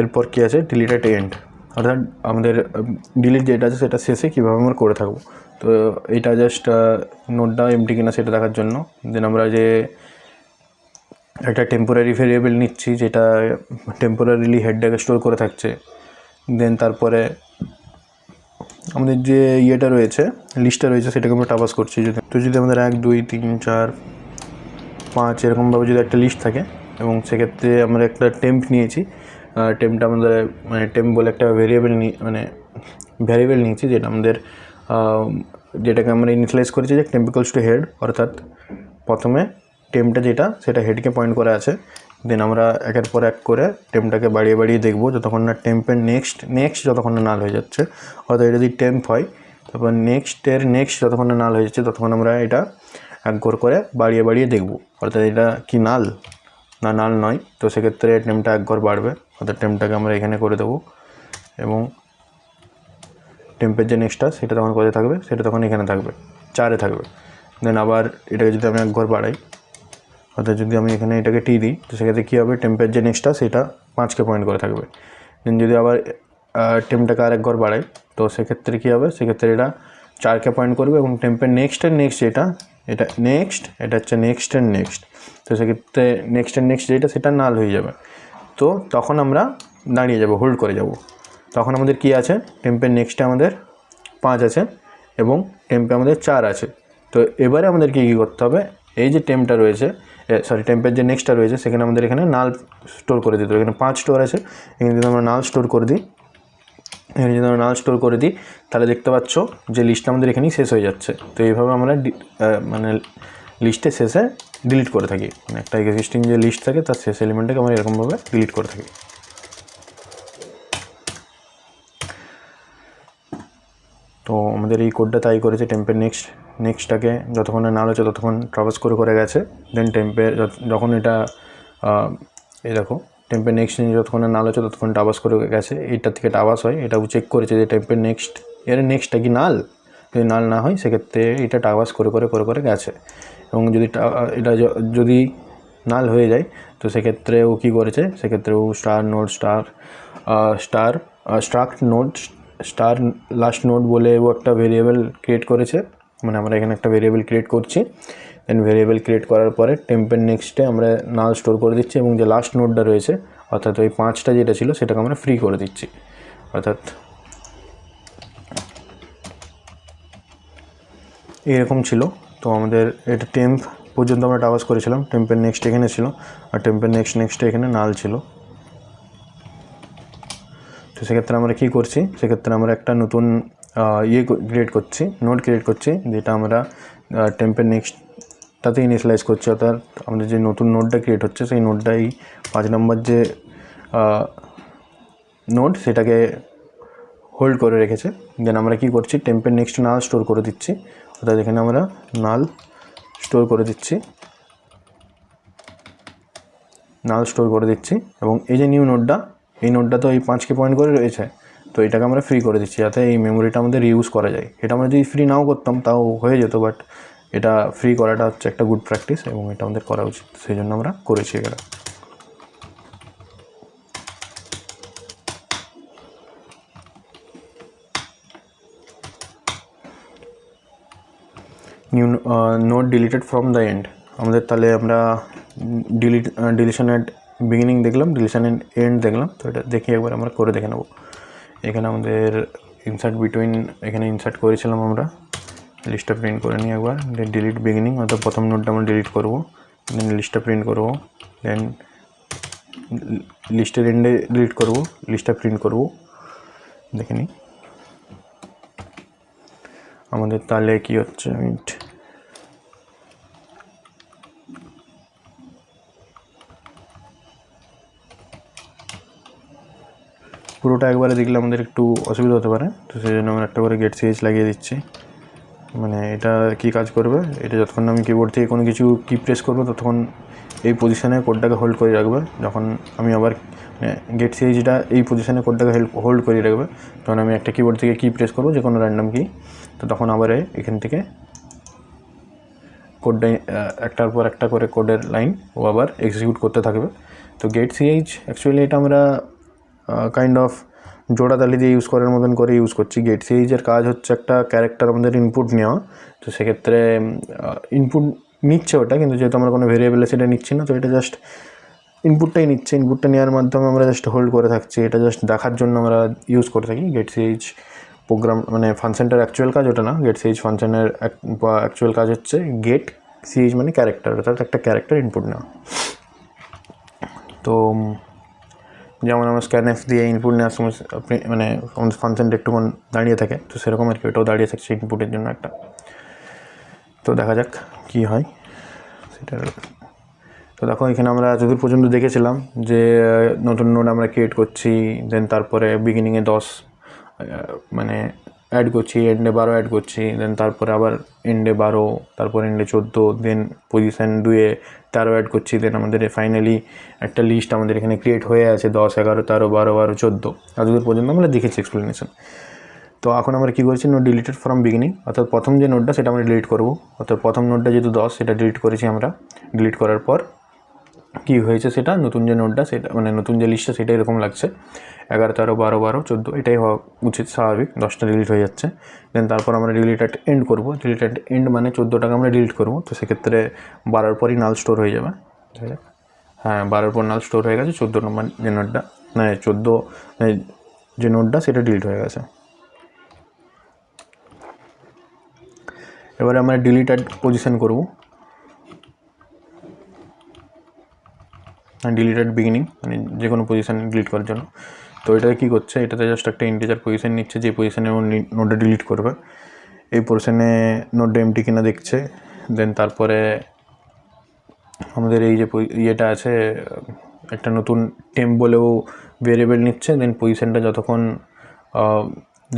এরপর কী আছে? Deleted and অর্থাৎ আমাদের ডিলিট যেটা আছে সেটা শেষে কীভাবে আমরা করে থাকব? তো এটা জাস্ট নোটটা এমটি কিনা সেটা দেখার জন্য। দেন আমরা যে একটা টেম্পোরারি ভেরিয়েবল নিচ্ছি, যেটা টেম্পোরারিলি হেডটাকে স্টোর করে থাকছে। দেন তারপরে আমাদের যে ইয়েটা রয়েছে লিস্টটা রয়েছে, সেটাকে আমরা টাবাস করছি। যদি তো যদি আমাদের এক, দুই, তিন, চার, পাঁচ এরকমভাবে যদি একটা লিস্ট থাকে, এবং সেক্ষেত্রে আমরা একটা টেম্প নিয়েছি টেম্পটা আমাদের মানে টেম্প বলে একটা ভেরিয়েবল মানে ভ্যারিয়েবল নিয়েছি যেটা আমাদের যেটাকে আমরা ইনিশিয়ালাইজ করেছি যে টেম্পিকলস টু হেড অর্থাৎ প্রথমে টেম্পটা যেটা, সেটা হেডকে পয়েন্ট করে আছে। দেন আমরা একের পর এক করে টেম্পটাকে বাড়িয়ে বাড়িয়ে দেখব যতক্ষণ না টেম্পের নেক্সট নেক্সট যতক্ষণ না নাল হয়ে যাচ্ছে। অর্থাৎ এটা যদি টেম্প হয়, তারপর নেক্সটের নেক্সট যতক্ষণ না নাল হয়ে যাচ্ছে, ততক্ষণ আমরা এটা এক ঘর করে বাড়িয়ে বাড়িয়ে দেখব। অর্থাৎ এটা কি নাল না নাল নয়। তো সেক্ষেত্রে টেম্পটা এক ঘর বাড়বে। অর্থাৎ টেম্পটাকে আমরা এখানে করে দেবো এবং টেম্পের যে নেক্সটটা সেটা তখন কোথায় থাকবে? সেটা তখন এখানে থাকবে, চারে থাকবে। দেন আবার এটাকে যদি আমি এক বাড়াই, অর্থাৎ যদি আমি এখানে এটাকে টি দিই, তো সেক্ষেত্রে কী হবে? টেম্পের যে নেক্সটটা সেটা পাঁচকে পয়েন্ট করে থাকবে। দেন যদি আবার টেম্পটাকে আর এক বাড়াই, তো সেক্ষেত্রে কী হবে? সেক্ষেত্রে এটা চারকে পয়েন্ট করবে এবং টেম্পের নেক্সটের নেক্সট যেটা, এটা নেক্সট এটা হচ্ছে নেক্সটের নেক্সট তো সেক্ষেত্রে নেক্সটের নেক্সট যেটা, সেটা নাল হয়ে যাবে। তো তখন আমরা দাঁড়িয়ে যাব হোল্ড করে যাব। তখন আমাদের কি আছে? টেম্পের নেক্সটে আমাদের পাঁচ আছে এবং টেম্পে আমাদের চার আছে। তো এবারে আমাদের কী কী করতে হবে? এই যে টেম্পটা রয়েছে সরি টেম্পের যে নেক্সটটা রয়েছে, সেখানে আমাদের এখানে নাল স্টোর করে দিতে হবে। এখানে পাঁচ স্টোর আছে, এখানে যদি আমরা নাল স্টোর করে দিই, এখানে যদি আমরা নাল স্টোর করে দিই, তাহলে দেখতে পাচ্ছ যে লিস্টটা আমাদের এখানেই শেষ হয়ে যাচ্ছে। তো এইভাবে আমরা মানে লিস্টে শেষে ডিলিট করে থাকি। মানে একটা এক্সিস্টিং যে লিস্ট থাকে, তার শেষ এলিমেন্টটাকে আমরা এরকমভাবে ডিলিট করে থাকি। তো আমাদের এই কোডটা তাই করেছে টেম্পের নেক্সট নেক্সটটাকে যতক্ষণ না হচ্ছে ততক্ষণ ট্রাভার্স করে করে গেছে দেন টেম্পের যখন এটা এই দেখো টেম্পের নেক্সট যতক্ষণ না নাল হচ্ছে ততক্ষণ টাবাস করে গেছে, এইটার থেকে টাবাস হয় এটাও চেক করেছে যে টেম্পের নেক্সট এর নেক্সটটা কি নাল যদি নাল না হয়, সেক্ষেত্রে এটা টাবাস করে করে করে করে গেছে। এবং যদি এটা যদি নাল হয়ে যায়, তো সেক্ষেত্রে ও কী করেছে? সেক্ষেত্রে ও star node star star struct node star last node বলে ও একটা ভেরিয়েবল ক্রিয়েট করেছে। মানে আমরা এখানে একটা ভেরিয়েবল ক্রিয়েট করছি। দেন ভেরিয়েবল ক্রিয়েট করার পরে টেম্পের নেক্সটে আমরা নাল স্টোর করে দিচ্ছি এবং যে লাস্ট নোটটা রয়েছে, অর্থাৎ ওই পাঁচটা যেটা ছিল, সেটাকে আমরা ফ্রি করে দিচ্ছি। অর্থাৎ এরকম ছিল। তো আমাদের এটা টেম্প পর্যন্ত আমরা টাওয়াস করেছিলাম। টেম্পের নেক্সট এখানে ছিল আর টেম্পের নেক্সট নেক্সট এখানে নাল ছিল। তো সেক্ষেত্রে আমরা কী করছি? সেক্ষেত্রে আমরা একটা নতুন ইয়ে ক্রিয়েট করছি নোট ক্রিয়েট করছি, যেটা আমরা টেম্পের নেক্সটটাতে ইনিশিয়ালাইজ করছি। অর্থাৎ আমাদের যে নতুন নোটটা ক্রিয়েট হচ্ছে, সেই নোটটাই পাঁচ নম্বর যে নোট সেটাকে হোল্ড করে রেখেছে। দেন আমরা কি করছি? টেম্পের নেক্সট নাল স্টোর করে দিচ্ছি। অর্থাৎ এখানে আমরা নাল স্টোর করে দিচ্ছি। নাল স্টোর করে দিচ্ছি এবং এই যে নিউ নোটটা এই নোটটা তো এই পাঁচকে পয়েন্ট করে রয়েছে, তো এটাকে আমরা ফ্রি করে দিচ্ছি যাতে এই মেমোরিটা আমাদের ইউজ করা যায়। এটা আমরা যদি ফ্রি নাও করতাম তাও হয়ে যেত বাট এটা ফ্রি করাটা হচ্ছে একটা গুড প্র্যাকটিস এবং এটা আমাদের করা উচিত, সেই জন্য আমরা করেছি এটা new node deleted from the end আমাদের তাহলে আমরা ডিলিট ডিলিশন অ্যাট বিগিনিং দেখলাম ডিলিশন অ্যান্ড এন্ড দেখলাম, তো এটা দেখি একবার আমরা করে দেখে নেব। এখানে আমাদের ইনসার্ট বিটুইন এখানে ইনসার্ট করেছিলাম আমরা। লিস্টটা প্রিন্ট করে নিই একবার ডিলিট বিগিনিং অর্থাৎ প্রথম নোটটা আমরা ডিলিট করব দেন লিস্টটা প্রিন্ট করব দেন লিস্টের এন্ডে ডিলিট করব লিস্টটা প্রিন্ট করব। দেখে নিই। আমাদের তালে কি হচ্ছে? মিনিট। পুরোটা একবারে দেখলে আমাদের একটু অসুবিধা হতে পারে, তো সেই জন্য আমরা একটা করে গেট সিএইচ লাগিয়ে দিচ্ছি। মানে এটা কি কাজ করবে? এটা যতক্ষণ আমি কিবোর্ড থেকে কোনো কিছু কি প্রেস করব, ততক্ষণ এই পজিশানে কোডটাকে হোল্ড করে রাখবে। যখন আমি আবার গেট সিএইচটা এই পজিশানে কোডটাকে হোল্ড করে রাখবে, তখন আমি একটা কিবোর্ড থেকে কি প্রেস করব যে কোনো র্যান্ডাম কি তো তখন আবার এখান থেকে কোডটা একটার পর একটা করে কোডের লাইন ও আবার এক্সিকিউট করতে থাকবে। তো গেট সিএইচ অ্যাকচুয়ালি এটা আমরা কাইন্ড অফ জোড়া জোড়াতালি দিয়ে ইউজ করার মতন করে ইউজ করছি। গেট সিরিজের কাজ হচ্ছে একটা ক্যারেক্টার আমাদের ইনপুট নেওয়া। তো সেক্ষেত্রে ইনপুট নিচ্ছে ওটা, কিন্তু যেহেতু আমরা কোনো ভেরিয়েবলে সেটা নিচ্ছি না, তো এটা জাস্ট ইনপুটটাই নিচ্ছে। ইনপুটটা নেওয়ার মাধ্যমে আমরা জাস্ট হোল্ড করে থাকছি। এটা জাস্ট দেখার জন্য আমরা ইউজ করে থাকি। গেট সিরিজ প্রোগ্রাম মানে ফাংশনটার অ্যাকচুয়াল কাজ ওটা না গেট সিরিজ ফাংশনের অ্যাকচুয়াল কাজ হচ্ছে গেট সিরিজ মানে ক্যারেক্টার অর্থাৎ একটা ক্যারেক্টার ইনপুট নেওয়া। তো যেমন আমরা স্ক্যান এফ দিয়ে ইনপুট নেওয়ার সময় আপনি মানে আমাদের ফাংশনটা একটুক্ষণ দাঁড়িয়ে থাকে, তো সেরকম আর কি, ওটাও দাঁড়িয়ে থাকছে ইনপুটের জন্য একটা। তো দেখা যাক কি হয়, সেটা তো দেখো, এখানে আমরা যতদূর পর্যন্ত দেখেছিলাম যে, নতুন নোট আমরা ক্রিয়েট করছি দেন তারপরে বিগিনিংয়ে দশ মানে অ্যাড করছি এন্ডে বারো অ্যাড করছি দেন তারপরে আবার এন্ডে বারো, তারপর এন্ডে চোদ্দ দেন পজিশান দুয়ে তেরো অ্যাড করছি দেন আমাদের ফাইনালি একটা লিস্ট আমাদের এখানে ক্রিয়েট হয়ে আছে, দশ, এগারো, তেরো, বারো বারো, চোদ্দ। এতদূর পর্যন্ত আমরা দেখেছি এক্সপ্লেনেশন তো এখন আমরা কী করছি? নোট ডিলিটেড ফ্রম বিগিনিং অর্থাৎ প্রথম যে নোটটা সেটা আমরা ডিলিট করব। অর্থাৎ প্রথম নোটটা যেহেতু দশ, সেটা ডিলিট করেছি আমরা। ডিলিট করার পর কী হয়েছে সেটা, নতুন যে নোটটা সেটা মানে নতুন যে লিস্টটা সেটা এরকম লাগছে। এগারো, তেরো, বারো বারো, চোদ্দ, এটাই হওয়া উচিত, স্বাভাবিক। দশটা ডিলিট হয়ে যাচ্ছে। দেন তারপর আমরা ডিলিট অ্যাট এন্ড করব। ডিলিট অ্যাট এন্ড মানে চোদ্দোটাকে আমরা ডিলিট করব। তো সেক্ষেত্রে বারোর পরই নাল স্টোর হয়ে যাবে। ঠিক আছে হ্যাঁ বারোর পর নাল স্টোর হয়ে গেছে, চোদ্দ নম্বর যে নোটটা মানে চোদ্দ মানে যে নোটটা, সেটা ডিলিট হয়ে গেছে। এবারে আমরা ডিলিট অ্যাট পজিশন করব। ডিলিটেড বিগিনিং মানে যে কোনো পজিশান ডিলিট করার জন্য। তো এটাতে কী করছে? এটাতে জাস্ট একটা ইন্টিজার পজিশান নিচ্ছে, যে পজিশানে ও নোটটা ডিলিট করবে। এই পোর্শনে নোটটা এমটি কিনা দেখছে। দেন তারপরে আমাদের এই যে ইয়েটা আছে, একটা নতুন টেম্প বলেও ভেরিয়েবল নিচ্ছে। দেন পজিশনটা যতক্ষণ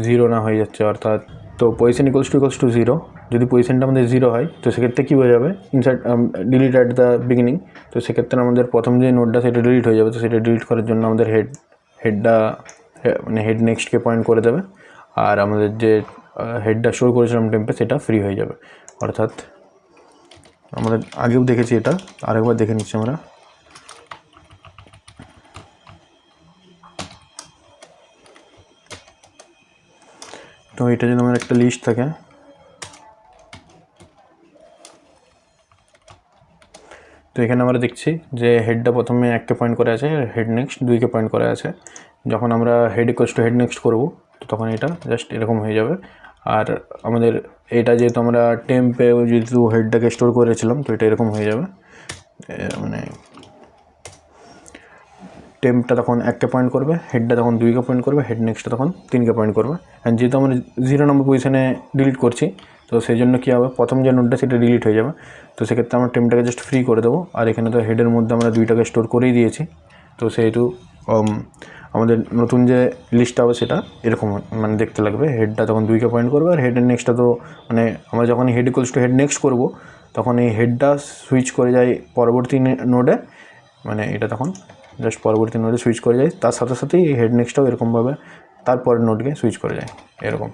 জিরো না হয়ে যাচ্ছে, অর্থাৎ তো position equals to equals to zero যদি পজিশনটা আমাদের জিরো হয়, তো সেক্ষেত্রে কী হয়ে যাবে? Inside delete at the beginning তো সেক্ষেত্রে আমাদের প্রথম যে নোটটা সেটা ডিলিট হয়ে যাবে। তো সেটা ডিলিট করার জন্য আমাদের হেড হেডটা মানে হেড নেক্সটকে পয়েন্ট করে দেবে। আর আমাদের যে হেডটা শো করেছিলাম টেম্পে সেটা ফ্রি হয়ে যাবে। অর্থাৎ আমাদের আগেও দেখেছি এটা। আরেকবার দেখে নিচ্ছি আমরা। তো এটা যদি আমার একটা লিস্ট থাকে। তো এখানে আমরা দেখছি যে হেডটা প্রথমে একটা পয়েন্ট করে আছে হেড নেক্সট দুইকে পয়েন্ট করে আছে। যখন আমরা head equals to head next করব, তো তখন এটা জাস্ট এরকম হয়ে যাবে। আর আমাদের এটা যেহেতু আমরা টেম্পে যেহেতু হেডটাকে স্টোর করেছিলাম, তো এটা এরকম হয়ে যাবে। মানে টেম্পটা তখন এককে পয়েন্ট করবে হেডটা তখন দুইকে পয়েন্ট করবে হেড নেক্সটটা তখন তিনকে পয়েন্ট করবে। অ্যান্ড যেহেতু আমরা জিরো নম্বর পজিশনে ডিলিট করছি, তো সেই জন্য কী হবে? প্রথম যে নোটটা সেটা ডিলিট হয়ে যাবে। তো সেক্ষেত্রে আমরা টেম্পটাকে জাস্ট ফ্রি করে দেবো। আর এখানে তো হেডের মধ্যে আমরা দুইটাকে স্টোর করেই দিয়েছি। তো সেহেতু আমাদের নতুন যে লিস্টটা হবে সেটা এরকম মানে দেখতে লাগবে। হেডটা তখন দুইকে পয়েন্ট করবে, আর হেডের নেক্সটটা তো মানে আমরা যখন head equals to head next করব, তখন এই হেডটা সুইচ করে যায় পরবর্তী নোডে মানে এটা তখন জাস্ট পরবর্তী নোডে সুইচ করে যায়। তার সাথে সাথেই এই হেড নেক্সটটাও এরকমভাবে তারপরের নোটকে সুইচ করে যায়। এরকম।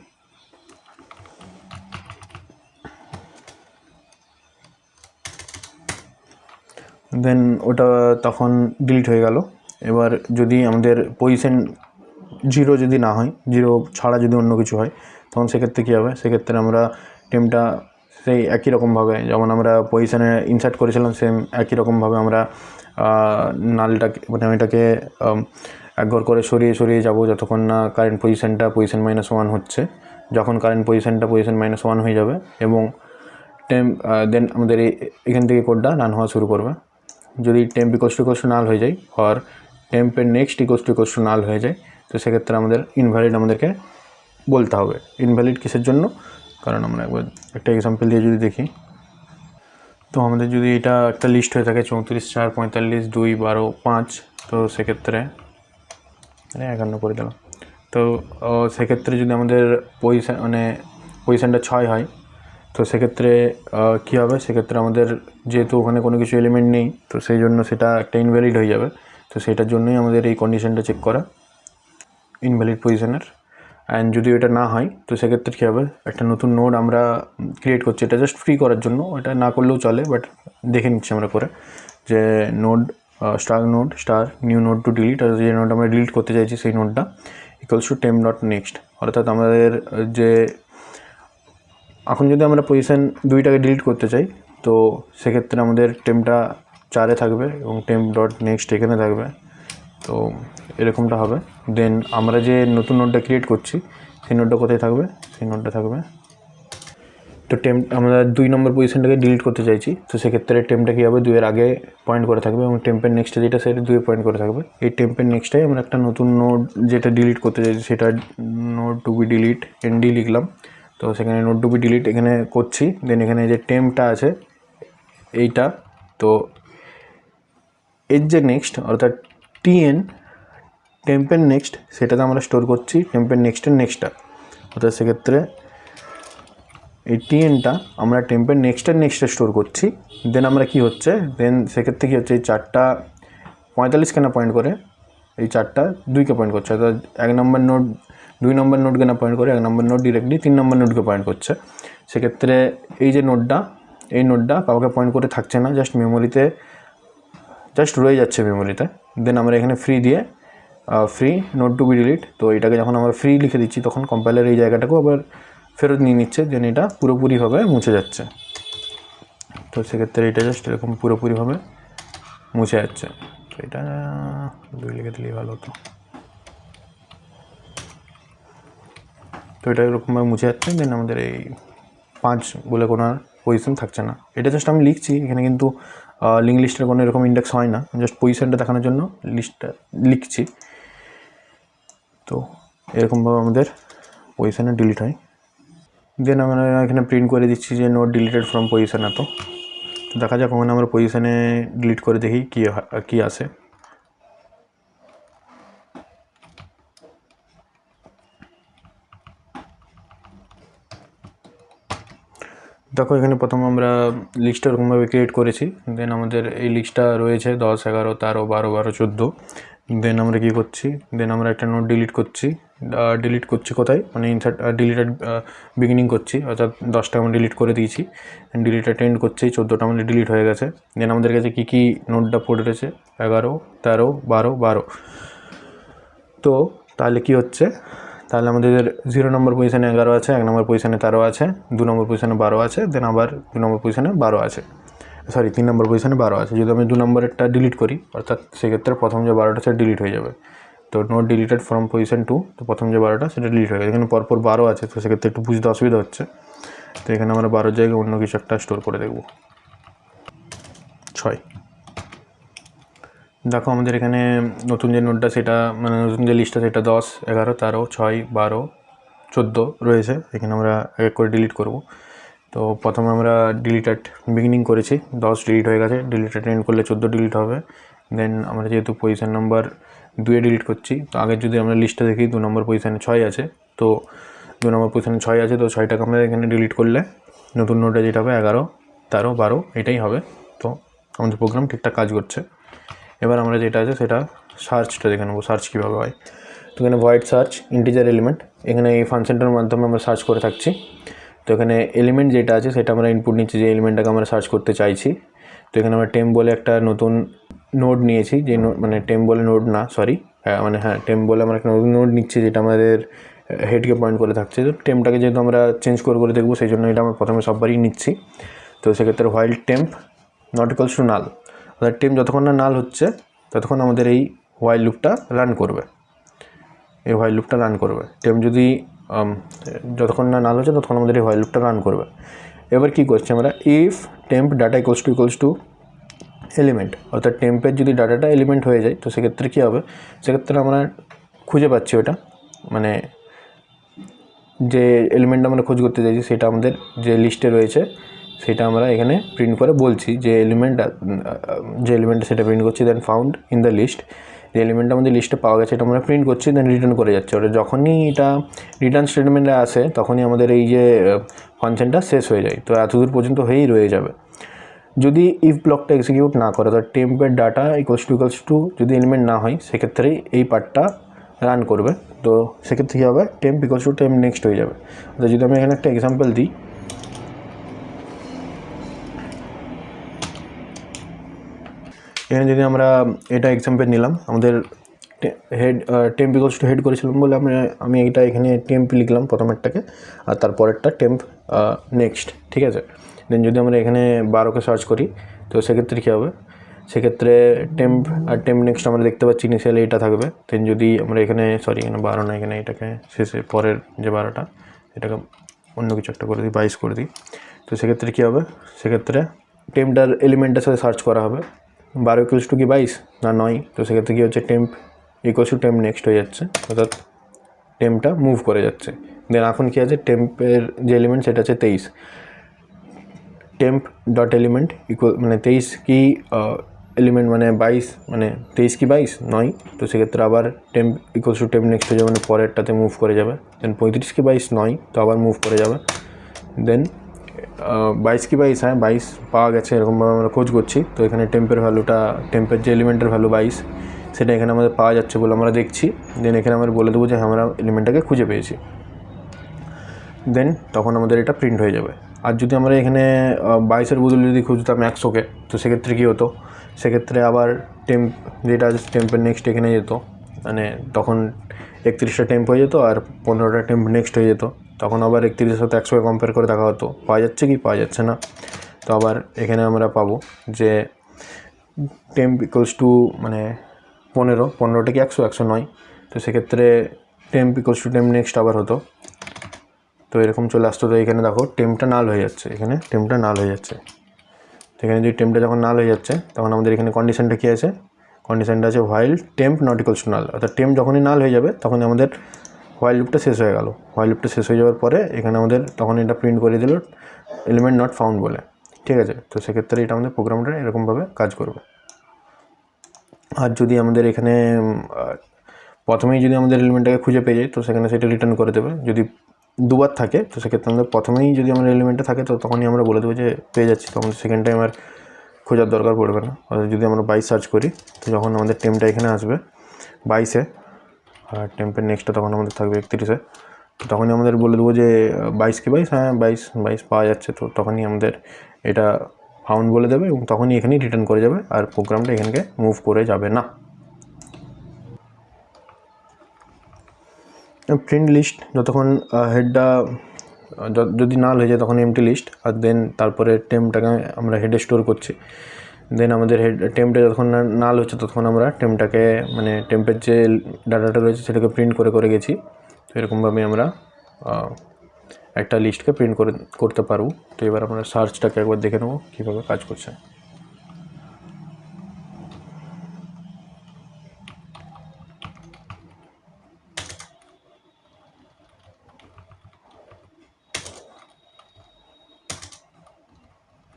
দেন ওটা তখন ডিলিট হয়ে গেল। এবার যদি আমাদের পজিশন জিরো যদি না হয় জিরো ছাড়া যদি অন্য কিছু হয়, তখন সেক্ষেত্রে কী হবে? সেক্ষেত্রে আমরা টেমটা সেই একই রকমভাবে যেমন আমরা পজিশানে ইনসার্ট করেছিলাম সেম একই রকমভাবে আমরা নালটাকে মানে এটাকে একঘর করে সরিয়ে সরিয়ে যাব যতক্ষণ না কারেন্ট পজিশানটা পজিশন মাইনাস ওয়ান হচ্ছে। যখন কারেন্ট পজিশানটা পজিশন মাইনাস ওয়ান হয়ে যাবে এবং টেম্প দেন আমাদের এই, এখান থেকে কোডটা রান হওয়া শুরু করবে। যদি temp equals to equals null হয়ে যায় আর টেম্পের next equals to equals null হয়ে যায়, তো সেক্ষেত্রে আমাদের ইনভ্যালিড আমাদেরকে বলতে হবে। ইনভ্যালিড কিসের জন্য? কারণ আমরা একবার একটা এক্সাম্পল দিয়ে যদি দেখি। তো আমাদের যদি এটা একটা লিস্ট হয়ে থাকে চৌত্রিশ, চার, পঁয়তাল্লিশ, দুই, বারো, পাঁচ, তো সেক্ষেত্রে মানে একান্ন করে দিলাম। তো সেক্ষেত্রে যদি আমাদের পজিশান মানে পজিশানটা ছয় হয়, তো সেক্ষেত্রে কী হবে? সেক্ষেত্রে আমাদের যেহেতু ওখানে কোনো কিছু এলিমেন্ট নেই, তো সেই জন্য সেটা একটা ইনভ্যালিড হয়ে যাবে। তো সেটার জন্যই আমাদের এই কন্ডিশনটা চেক করা ইনভ্যালিড পজিশনের অ্যান্ড যদি এটা না হয়, তো সেক্ষেত্রে কী হবে? একটা নতুন নোড আমরা ক্রিয়েট করছি, এটা জাস্ট ফ্রি করার জন্য। এটা না করলেও চলে বাট দেখে নিচ্ছি আমরা করে যে node star node star new node to delete আর যে নোট আমরা ডিলিট করতে চাইছি সেই নোটটা equals to temp dot next অর্থাৎ আমাদের যে এখন যদি আমরা পজিশন দুইটাকে ডিলিট করতে চাই, তো সেক্ষেত্রে আমাদের টেমটা চারে থাকবে এবং টেম ডট নেক্সট এখানে থাকবে। তো এরকমটা হবে। দেন আমরা যে নতুন নোটটা ক্রিয়েট করছি, সেই নোটটা কোথায় থাকবে? সেই নোটটা থাকবে। তো টেম আমরা দুই নম্বর পজিশনটাকে ডিলিট করতে চাইছি। তো সেক্ষেত্রে টেমটা কী হবে? দুইয়ের আগে পয়েন্ট করে থাকবে এবং টেম্পের নেক্সটে যেটা সেটা দুয়ে পয়েন্ট করে থাকবে। এই টেম্পের নেক্সটাই আমরা একটা নতুন নোট যেটা ডিলিট করতে চাইছি, সেটা node to be delete ND লিখলাম। তো সেখানে নোট টু বি ডিলিট এখানে করছি। দেন এখানে যে টেম্পটা আছে, এইটা, তো এর যে নেক্সট অর্থাৎ টিএন টেম্পের নেক্সট সেটাতে আমরা স্টোর করছি টেম্পের নেক্সটের নেক্সটটা অর্থাৎ সেক্ষেত্রে এই টিএনটা আমরা টেম্পের নেক্সটের নেক্সটে স্টোর করছি। দেন আমরা কি হচ্ছে? দেন সেক্ষেত্রে কী হচ্ছে? এই চারটা পঁয়তাল্লিশ কেনা পয়েন্ট করে। এই চারটা দুইকে পয়েন্ট করছে। অর্থাৎ এক নম্বর নোট দুই নম্বর নোটকে না পয়েন্ট করে, এক নম্বর নোট ডিরেক্টলি তিন নম্বর নোটকে পয়েন্ট করছে। সেক্ষেত্রে এই যে নোটটা এই নোটটা কাউকে পয়েন্ট করে থাকছে না জাস্ট মেমোরিতে জাস্ট রয়ে যাচ্ছে মেমোরিতে দেন আমরা এখানে ফ্রি দিয়ে free node to be delete তো এটাকে যখন আমরা ফ্রি লিখে দিচ্ছি, তখন কম্পাইলার এই জায়গাটাকেও আবার ফেরত নিয়ে নিচ্ছে দেন এটা পুরোপুরিভাবে মুছে যাচ্ছে। তো সেক্ষেত্রে এটা জাস্ট এরকম পুরোপুরিভাবে মুছে যাচ্ছে। তো এটা, দুই লিখে দিলেই ভালো হতো। তো এটা এরকমভাবে মুছে যাচ্ছে দেন আমাদের এই পাঁচ বলে কোনো পজিশন থাকছে না। এটা জাস্ট আমি লিখছি, এখানে কিন্তু লিঙ্ক লিস্টের কোনো এরকম ইন্ডেক্স হয় না। জাস্ট পজিশনটা দেখানোর জন্য লিস্টটা লিখছি। তো এরকমভাবে আমাদের পজিশানে ডিলিট হয়। দেন আমরা এখানে প্রিন্ট করে দিচ্ছি যে নোট ডিলিটেড ফ্রম পজিশান এত দেখা যাক, ওখানে আমরা পজিশানে ডিলিট করে দেখি কী কী আসে। দেখো, এখানে প্রথম আমরা লিস্টটা ওরকমভাবে ক্রিয়েট করেছি। দেন আমাদের এই লিস্টটা রয়েছে দশ, এগারো, তেরো, বারো বারো, চোদ্দ। দেন আমরা কী করছি? দেন আমরা একটা নোট ডিলিট করছি। ডিলিট করছি কোথায়? মানে ইনসার্ট ডিলিটেড বিগিনিং করছি। অর্থাৎ দশটা আমরা ডিলিট করে দিয়েছি। ডিলিটেড এন্ড করছি। চোদ্দোটা আমাদের ডিলিট হয়ে গেছে। দেন আমাদের কাছে কী কী নোটটা পড়ে রয়েছে? এগারো, তেরো, বারো বারো। তো তাহলে কি হচ্ছে? তাহলে আমাদের জিরো নম্বর পজিশনে এগারো আছে, এক নম্বর পজিশনে তেরো আছে, দু নম্বর পজিশনে বারো আছে দেন আবার দু নম্বর পজিশনে বারো আছে। সরি তিন নম্বর পজিশনে বারো আছে। যদি আমি দু নম্বরেরটা ডিলিট করি, অর্থাৎ সেক্ষেত্রে প্রথম যে বারোটা সেটা ডিলিট হয়ে যাবে। তো node deleted from position two তো প্রথম যে বারোটা সেটা ডিলিট হয়ে গেছে। এখানে পরপর বারো আছে, তো সেক্ষেত্রে একটু বুঝতে অসুবিধা হচ্ছে। তো এখানে আমরা বারোর জায়গায় অন্য কিছু একটা স্টোর করে দেখব। ছয়। দেখো আমাদের এখানে নতুন যে নোটটা সেটা মানে নতুন যে লিস্টটা সেটা দশ, এগারো, তেরো, ছয়, বারো, চোদ্দ রয়েছে। এখানে আমরা এক এক করে ডিলিট করব। তো প্রথমে আমরা ডিলিটেড বিগিনিং করেছি। দশ ডিলিট হয়ে গেছে। ডিলিটেড এন্ড করলে চোদ্দ ডিলিট হবে। দেন আমরা যেহেতু পজিশন নাম্বার দুয়ে ডিলিট করছি, তো আগের যদি আমরা লিস্টটা দেখি, দু নম্বর পজিশানে ছয় আছে, তো দু নম্বর পজিশানে ছয় আছে, তো ছয়টাকে আমরা এখানে ডিলিট করলে নতুন নোটে যেটা হবে এগারো, তেরো, বারো, এটাই হবে। তো আমাদের প্রোগ্রাম ঠিকঠাক কাজ করছে। এবার আমরা যেটা আছে সেটা সার্চটা দেখে নেব সার্চ কীভাবে হয়। তো এখানে ভয়েড সার্চ ইন্টিজার এলিমেন্ট এখানে এই ফাংশনটার মাধ্যমে আমরা সার্চ করে থাকছি। তো এখানে এলিমেন্ট যেটা আছে সেটা আমরা ইনপুট নিচ্ছি, যে এলিমেন্টটাকে আমরা সার্চ করতে চাইছি। তো এখানে আমরা টেম বলে একটা নতুন নোড নিয়েছি, যে মানে টেম বলে নোড না সরি হ্যাঁ মানে হ্যাঁ টেম বলে আমরা একটা নতুন নোড নিচ্ছি, যেটা আমাদের হেডকে পয়েন্ট করে থাকছে। তো টেমটাকে যেহেতু আমরা চেঞ্জ করে করে দেখব, সেই জন্য এটা আমরা প্রথমে সববারই নিচ্ছি। তো সেক্ষেত্রে while temp not equals to null অর্থাৎ টেম যতক্ষণ না নাল হচ্ছে, ততক্ষণ আমাদের এই হোয়াইল লুপটা রান করবে। এই হোয়াইল লুপটা রান করবে। টেম যদি যতক্ষণ না নাল হচ্ছে, ততক্ষণ আমাদের এই হোয়াইল লুপটা রান করবে। এবার কী করছি আমরা? If temp data equals to equals to element অর্থাৎ টেম্পের যদি ডাটাটা এলিমেন্ট হয়ে যায়, তো সেক্ষেত্রে কী হবে? সেক্ষেত্রে আমরা খুঁজে পাচ্ছি ওটা। মানে যে এলিমেন্ট আমরা খোঁজ করতে চাইছি, সেটা আমাদের যে লিস্টে রয়েছে সেটা আমরা এখানে প্রিন্ট করে বলছি। যে এলিমেন্ট যে এলিমেন্ট সেটা প্রিন্ট করছি then found in the list যে এলিমেন্ট আমাদের লিস্টে পাওয়া গেছে এটা আমরা প্রিন্ট করছি দেন রিটার্ন করে যাচ্ছে। ওটা যখনই এটা রিটার্ন স্টেটমেন্টে আসে, তখনই আমাদের এই যে ফাংশনটা শেষ হয়ে যায়। তো এতদূর পর্যন্ত হয়েই রয়ে যাবে। যদি ইফ ব্লকটা এক্সিকিউট না করে, অর্থাৎ টেম্পের data equals to equals to যদি এলিমেন্ট না হয়, সেক্ষেত্রেই এই পার্টটা রান করবে। তো সেক্ষেত্রে কী হবে? Temp equals to temp next হয়ে যাবে। তো যদি আমি এখানে একটা এক্সাম্পল দিই এখানে যদি আমরা এটা এক্সাম্পল নিলাম, আমাদের head temp equals to head করেছিলাম বলে আমি আমি এটা এখানে টেম্প লিখলাম প্রথমেরটাকে, আর তারপরেরটা টেম্প নেক্সট ঠিক আছে? দেন যদি আমরা এখানে বারোকে সার্চ করি, তো সেক্ষেত্রে কী হবে? সেক্ষেত্রে টেম্প আর টেম্প নেক্সট আমরা দেখতে পাচ্ছি ইনিশিয়ালি এটা থাকবে দেন যদি আমরা এখানে সরি এখানে বারো না, এখানে এটাকে শেষে পরের যে বারোটা, এটাকে অন্য কিছু একটা করে দিই বাইশ করে দিই, তো সেক্ষেত্রে কী হবে? সেক্ষেত্রে টেম্পটার এলিমেন্টের সাথে সার্চ করা হবে বারো ইকুয়ালস টু কি বাইশ? না, নয়। তো সেক্ষেত্রে কী হচ্ছে temp equals to temp next হয়ে যাচ্ছে। অর্থাৎ টেম্পটা মুভ করে যাচ্ছে। দেন এখন কী আছে টেম্পের যে এলিমেন্ট সেটা হচ্ছে তেইশ। টেম্প ডট এলিমেন্ট ইকুয়াল মানে তেইশ কি এলিমেন্ট মানে বাইশ মানে তেইশ কি বাইশ? নয়। তো সেক্ষেত্রে আবার temp equals to temp next হয়ে যাবে মানে পরেরটাতে মুভ করে যাবে। দেন পঁয়ত্রিশ কি বাইশ? নয়। তো আবার মুভ করে যাবে। দেন বাইশ কি বাইশ? হ্যাঁ বাইশ পাওয়া গেছে, এরকমভাবে আমরা খোঁজ করছি। তো এখানে টেম্পের ভ্যালুটা, টেম্পের যে এলিমেন্টের ভ্যালু বাইশ, সেটা এখানে আমাদের পাওয়া যাচ্ছে বলে আমরা দেখছি। দেন এখানে আমরা বলে দেবো যে আমরা এলিমেন্টটাকে খুঁজে পেয়েছি। দেন তখন আমাদের এটা প্রিন্ট হয়ে যাবে। আর যদি আমরা এখানে বাইশের বদলে যদি খুঁজতাম একশোকে, তো সেক্ষেত্রে কী হতো? সেক্ষেত্রে আবার টেম্প যেটা টেম্পের নেক্সট এখানে যেত। মানে তখন একত্রিশটা টেম্প হয়ে যেত আর পনেরোটা টেম্প নেক্সট হয়ে যেত। তখন আবার একত্রিশের সাথে একশোকে কম্পেয়ার করে দেখা হতো। পাওয়া যাচ্ছে কি? পাওয়া যাচ্ছে না। তো আবার এখানে আমরা পাবো যে টেম্প ইকুয়ালস টু মানে পনেরো। পনেরোটা কি একশো? একশো নয়। তো সেক্ষেত্রে টেম ইকুয়ালস টু টেম নেক্সট আবার হতো। তো এরকম চলে আসতো। তো এখানে দেখো টেমটা নাল হয়ে যাচ্ছে। এখানে টেমটা নাল হয়ে যাচ্ছে। তো এখানে যদি টেমটা যখন নাল হয়ে যাচ্ছে, তখন আমাদের এখানে কন্ডিশনটা কী আছে? কন্ডিশনটা আছে while temp not equals to null অর্থাৎ টেম্প যখনই নাল হয়ে যাবে তখন আমাদের হোয়াইল লুপটা শেষ হয়ে গেল। হোয়াইল লুপটা শেষ হয়ে যাওয়ার পরে এখানে আমাদের তখন এটা প্রিন্ট করে দিল এলিমেন্ট নট ফাউন্ড বলে। ঠিক আছে? তো সেক্ষেত্রে এটা আমাদের প্রোগ্রামটা এরকমভাবে কাজ করবে। আর যদি আমাদের এখানে প্রথমেই যদি আমাদের এলিমেন্টটাকে খুঁজে পেয়ে যাই তো সেখানে সেটা রিটার্ন করে দেবে। যদি দুবার থাকে, তো সেক্ষেত্রে আমাদের প্রথমেই যদি আমাদের এলিমেন্টটা থাকে, তো তখনই আমরা বলে দেবো যে পেয়ে যাচ্ছি। তো আমাদের সেকেন্ড টাইম আর খোঁজার দরকার পড়বে না। যদি আমরা বাইশ সার্চ করি, তো যখন আমাদের টেমটা এখানে আসবে বাইশে আর টেম্পের নেক্সটটা তখন আমাদের থাকবে একত্রিশে। তো তখনই আমাদের বলে দেবো যে বাইশ কি বাইশ? হ্যাঁ বাইশ বাইশ পাওয়া যাচ্ছে। তো তখনই আমাদের এটা ফাউন্ড বলে দেবে এবং তখনই এখানেই রিটার্ন করে যাবে আর প্রোগ্রামটা এখানকে মুভ করে যাবে না। প্রিন্ট লিস্ট যতক্ষণ হেডটা যদি নাল হয়ে যায় তখন এমটি লিস্ট আর দেন তারপরে টেমটাকে আমরা হেডে স্টোর করছি। দেন আমাদের হেড টেমটা যতক্ষণ না নাল হচ্ছে, ততক্ষণ আমরা টেমটাকে মানে টেম্পের যে ডাটাটা রয়েছে, সেটাকে প্রিন্ট করে করে গেছি। তো এরকমভাবে আমরা একটা লিস্টকে প্রিন্ট করে, করতে পারব। তো এবার আমরা সার্চটাকে একবার দেখে নেব, কীভাবে কাজ করছে।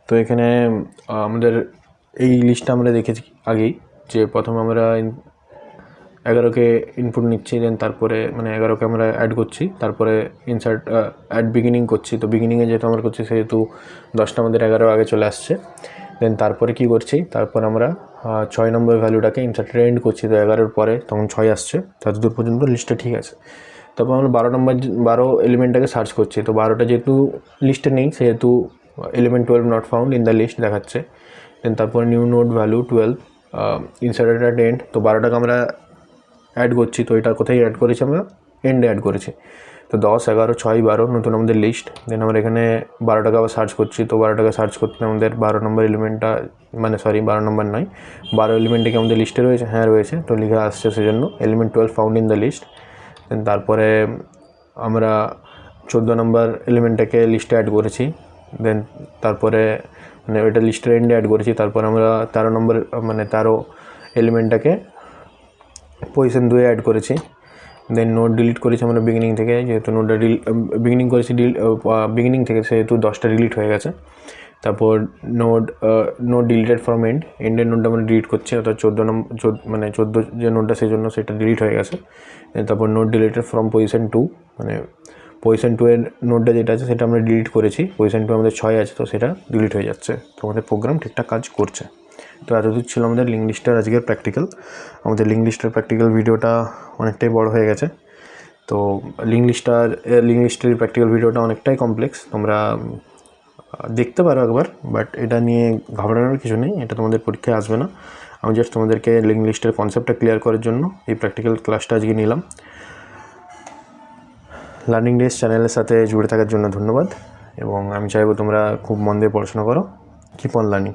তো এখানে আমাদের এই লিস্টটা আমরা দেখেছি আগেই, যে প্রথমে আমরা এগারোকে ইনপুট নিচ্ছি দেন তারপরে মানে এগারোকে আমরা অ্যাড করছি, তারপরে ইনসার্ট অ্যাড বিগিনিং করছি। তো বিগিনিংয়ে যেহেতু আমরা করছি, সেহেতু দশটা আমাদের এগারো আগে চলে আসছে। দেন তারপরে কি করছি? তারপর আমরা ছয় নম্বর ভ্যালুটাকে ইনসার্টের এন্ড করছি। তো এগারোর পরে তখন ছয় আসছে। ততদূর পর্যন্ত লিস্টটা ঠিক আছে। তারপর আমরা বারো নম্বর, বারো এলিমেন্টটাকে সার্চ করছি। তো বারোটা যেহেতু লিস্টে নেই, সেহেতু element twelve not found in the list দেখাচ্ছে। দেন তারপর new node value twelve inserted at end তো বারোটাকে আমরা অ্যাড করছি, তো এটা কোথায় অ্যাড করেছি আমরা? এন্ডে অ্যাড করেছি। তো দশ, এগারো, ছয়, বারো, নতুন আমাদের লিস্ট দেন আমরা এখানে বারো টাকা আবার সার্চ করছি, তো বারো টাকা সার্চ করতে আমাদের বারো নম্বর এলিমেন্টটা মানে সরি বারো নম্বর নয়, বারো এলিমেন্টে কি আমাদের লিস্টে রয়েছে? হ্যাঁ রয়েছে, তো লিখে আসছে সেজন্য element twelve found in the list then তারপরে আমরা চোদ্দ নম্বর এলিমেন্টটাকে লিস্টে অ্যাড করেছি দেন তারপরে মানে ওইটা লিস্টের এন্ডে অ্যাড করেছি। তারপর আমরা তেরো নম্বর মানে তেরো এলিমেন্টটাকে পজিশন দুয়ে অ্যাড করেছি। দেন নোট ডিলিট করেছি আমরা বিগিনিং থেকে, যেহেতু নোটটা ডিল বিগিনিং করেছি ডিল বিগিনিং থেকে সেহেতু দশটা ডিলিট হয়ে গেছে। তারপর node node deleted from end এন্ডের নোটটা আমরা ডিলিট করছি, অর্থাৎ চোদ্দ নম্বর মানে চোদ্দ যে নোটটা সেই জন্য সেটা ডিলিট হয়ে গেছে। তারপর node deleted from position two মানে পজিশন টু এর নোটটা যেটা আছে, সেটা আমরা ডিলিট করেছি। পজিশন টু আমাদের ছয় আছে, তো সেটা ডিলিট হয়ে যাচ্ছে। তো আমাদের প্রোগ্রাম ঠিকঠাক কাজ করছে। তো এতদূর ছিল আমাদের লিঙ্ক লিস্টের আজকের প্র্যাকটিক্যাল আমাদের লিঙ্ক লিস্টের প্র্যাকটিক্যাল ভিডিওটা অনেকটাই বড় হয়ে গেছে। তো লিঙ্ক লিস্টার লিঙ্ক লিস্টের প্র্যাকটিক্যাল ভিডিওটা অনেকটাই কমপ্লেক্স তোমরা দেখতে পারো একবার বাট এটা নিয়ে ঘাবড়ানোর কিছু নেই। এটা তোমাদের পরীক্ষায় আসবে না। আমি জাস্ট তোমাদেরকে লিঙ্ক লিস্টের কনসেপ্টটা ক্লিয়ার করার জন্য এই প্র্যাকটিক্যাল ক্লাসটা আজকে নিলাম। লার্নিং ডেস চ্যানেলের সাথে জুড়ে থাকার জন্য ধন্যবাদ এবং আমি চাইব তোমরা খুব মন দিয়ে পড়াশোনা করো। Keep on learning